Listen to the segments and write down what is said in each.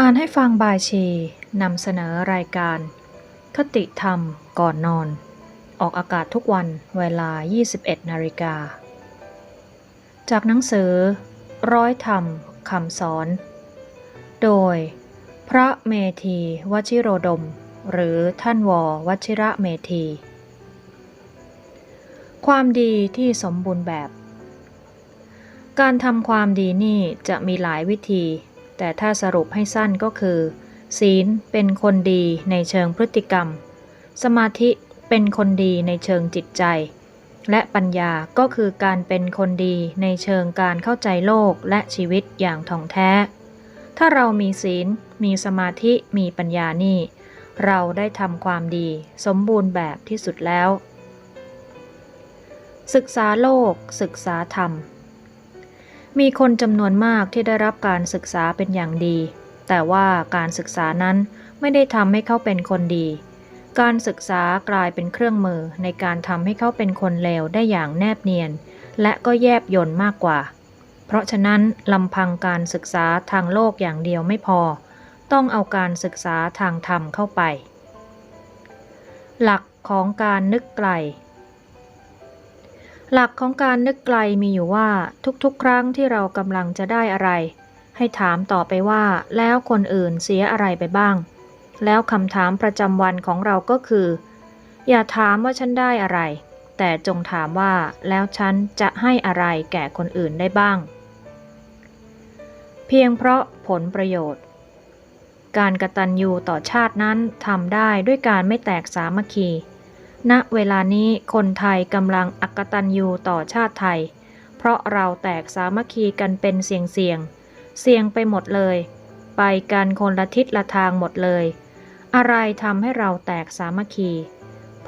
อ่านให้ฟังบายชีนำเสนอรายการ คติธรรมก่อนนอน ออกอากาศทุกวันเวลา 21นาฬิกา จากหนังสือ ร้อยธรรมคำสอน โดย พระเมธีวชิโรดม หรือท่านวอวชิระเมธี ความดีที่สมบูรณ์แบบ การทำความดีนี่จะมีหลายวิธี แต่ถ้าสรุปให้สั้นก็คือ ศีลเป็นคนดีในเชิงพฤติกรรม สมาธิเป็นคนดีในเชิงจิตใจ และปัญญาก็คือการเป็นคนดีในเชิงการเข้าใจโลกและชีวิตอย่างท่องแท้ ถ้าเรามีศีล มีสมาธิมีปัญญานี่ เราได้ทำความดีสมบูรณ์แบบที่สุดแล้ว ศึกษาโลก ศึกษาธรรม มีคนจำนวนมากที่ได้รับการศึกษาเป็นอย่างดี แต่ว่าการศึกษานั้นไม่ได้ทำให้เขาเป็นคนดี การศึกษากลายเป็นเครื่องมือในการทำให้เขาเป็นคนเลวได้อย่างแนบเนียน และก็แยบยนต์มากกว่า เพราะฉะนั้นลำพังการศึกษาทางโลกอย่างเดียวไม่พอ ต้องเอาการศึกษาทางธรรมเข้าไป หลักของการนึกไกล หลักของการนึกไกลมีอยู่ว่าทุกๆ ครั้งที่เรากำลังจะได้อะไร ให้ถามต่อไปว่า แล้วคนอื่นเสียอะไรไปบ้าง แล้วคำถามประจำวันของเราก็คือ อย่าถามว่าฉันได้อะไร แต่จงถามว่าแล้วฉันจะให้อะไรแก่คนอื่นได้บ้าง เพียงเพราะผลประโยชน์ การกระตันยูต่อชาตินั้นทำได้ด้วยการไม่แตกสามัคคี ณเวลานี้คนไทยกำลังอักตันยูต่อชาติไทย เพราะเราแตกสามัคคีกันเป็นเสียงเสียง เสียงไปหมดเลย ไปกันคนละทิศละทางหมดเลย อะไรทำให้เราแตกสามัคคี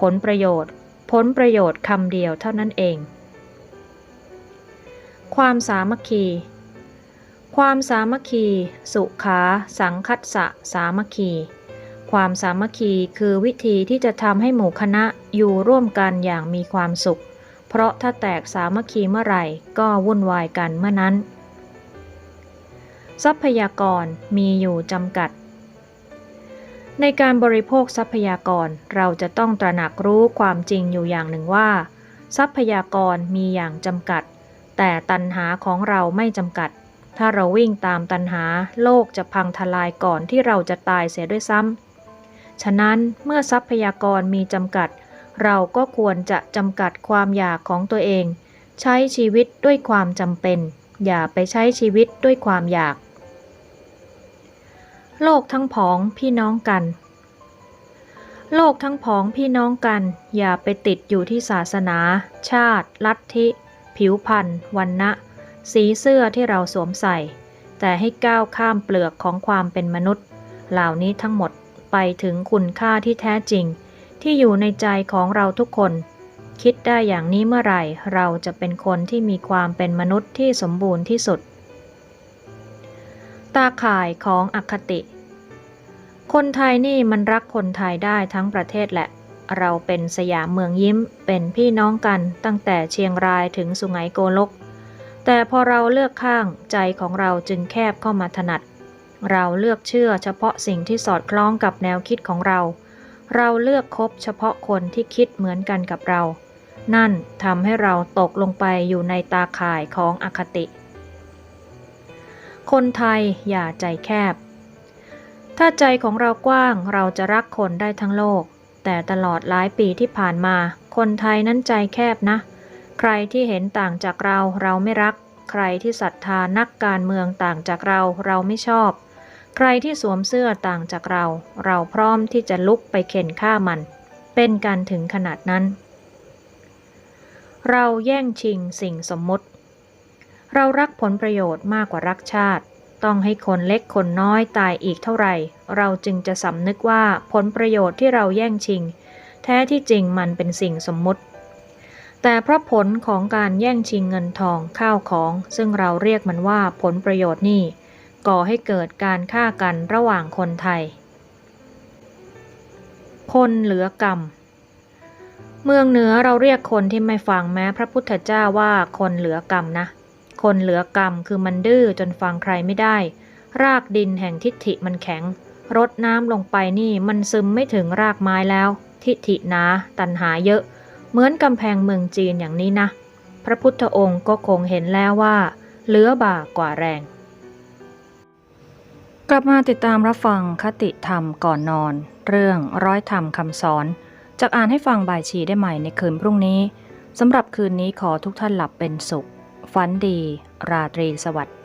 ผลประโยชน์ ผลประโยชน์คำเดียวเท่านั้นเอง ความสามัคคี ความสามัคคี สุขา สังคัสสะสามัคคี ความสามัคคีคือวิธีที่จะทำให้หมู่คณะอยู่ร่วมกันอย่างมีความสุข เพราะถ้าแตกสามัคคีเมื่อไหร่ก็วุ่นวายกันเมื่อนั้น ทรัพยากรมีอยู่จำกัด ในการบริโภคทรัพยากรเราจะต้องตระหนักรู้ความจริงอยู่อย่างหนึ่งว่า ทรัพยากรมีอย่างจำกัด แต่ตัณหาของเราไม่จำกัด ถ้าเราวิ่งตามตัณหาโลกจะพังทลายก่อนที่เราจะตายเสียด้วยซ้ำ ฉะนั้นเมื่อทรัพยากรมีจำกัด เราก็ควรจะจำกัดความอยากของตัวเอง ใช้ชีวิตด้วยความจำเป็น อย่าไปใช้ชีวิตด้วยความอยาก โลกทั้งผองพี่น้องกัน โลกทั้งผองพี่น้องกัน อย่าไปติดอยู่ที่ศาสนา ชาติ ลัทธิ ผิวพรรณวันนะสีเสื้อที่เราสวมใส่ แต่ให้ก้าวข้ามเปลือกของความเป็นมนุษย์ เหล่านี้ทั้งหมด ไปถึงคุณค่าที่แท้จริง ที่อยู่ในใจของเราทุกคน คิดได้อย่างนี้เมื่อไหร่ เราจะเป็นคนที่มีความเป็นมนุษย์ที่สมบูรณ์ที่สุด ตาข่ายของอคติ คนไทยนี่มันรักคนไทยได้ทั้งประเทศแหละ เราเป็นสยามเมืองยิ้ม เป็นพี่น้องกันตั้งแต่เชียงรายถึงสุไหงโกลกแต่พอเราเลือกข้างใจของเราจึงแคบเข้ามาถนัด เราเลือกเชื่อเฉพาะสิ่งที่สอดคล้องกับแนวคิดของเรา เราเลือกคบเฉพาะคนที่คิดเหมือนกันกับเรา นั่นทำให้เราตกลงไปอยู่ในตาข่ายของอคติ คนไทยอย่าใจแคบ ถ้าใจของเรากว้างเราจะรักคนได้ทั้งโลก แต่ตลอดหลายปีที่ผ่านมา คนไทยนั้นใจแคบนะ ใครที่เห็นต่างจากเราเราไม่รัก ใครที่ศรัทธานักการเมืองต่างจากเราเราไม่ชอบ ใครที่สวมเสื้อต่างจากเรา เราพร้อมที่จะลุกไปเข็นฆ่ามัน เป็นการถึงขนาดนั้น เราแย่งชิงสิ่งสมมติ เรารักผลประโยชน์มากกว่ารักชาติ ต้องให้คนเล็กคนน้อยตายอีกเท่าไหร่ เราจึงจะสำนึกว่าผลประโยชน์ที่เราแย่งชิง แท้ที่จริงมันเป็นสิ่งสมมติแต่เพราะผลของการแย่งชิงเงินทองข้าวของ ซึ่งเราเรียกมันว่าผลประโยชน์นี่ ก่อให้เกิดการฆ่ากันระหว่างคนไทย คนเหลือกรรม เมืองเหนือเราเรียกคนที่ไม่ฟังแม้พระพุทธเจ้าว่าคนเหลือกรรมนะ คนเหลือกรรมคือมันดื้อจนฟังใครไม่ได้ รากดินแห่งทิฏฐิมันแข็ง รดน้ำลงไปนี่มันซึมไม่ถึงรากไม้แล้ว ทิฏฐิหนาตันหาเยอะ เหมือนกำแพงเมืองจีนอย่างนี้นะ พระพุทธองค์ก็คงเห็นแล้วว่าเหลือบ่ากว่าแรง กลับมาติดตามรับฟังคติธรรมก่อนนอน เรื่องร้อยธรรมคำสอนจากอ่านให้ฟังบ่ายชีได้ใหม่ในคืนพรุ่งนี้สำหรับคืนนี้ขอทุกท่านหลับเป็นสุข ฝันดี ราตรีสวัสดิ์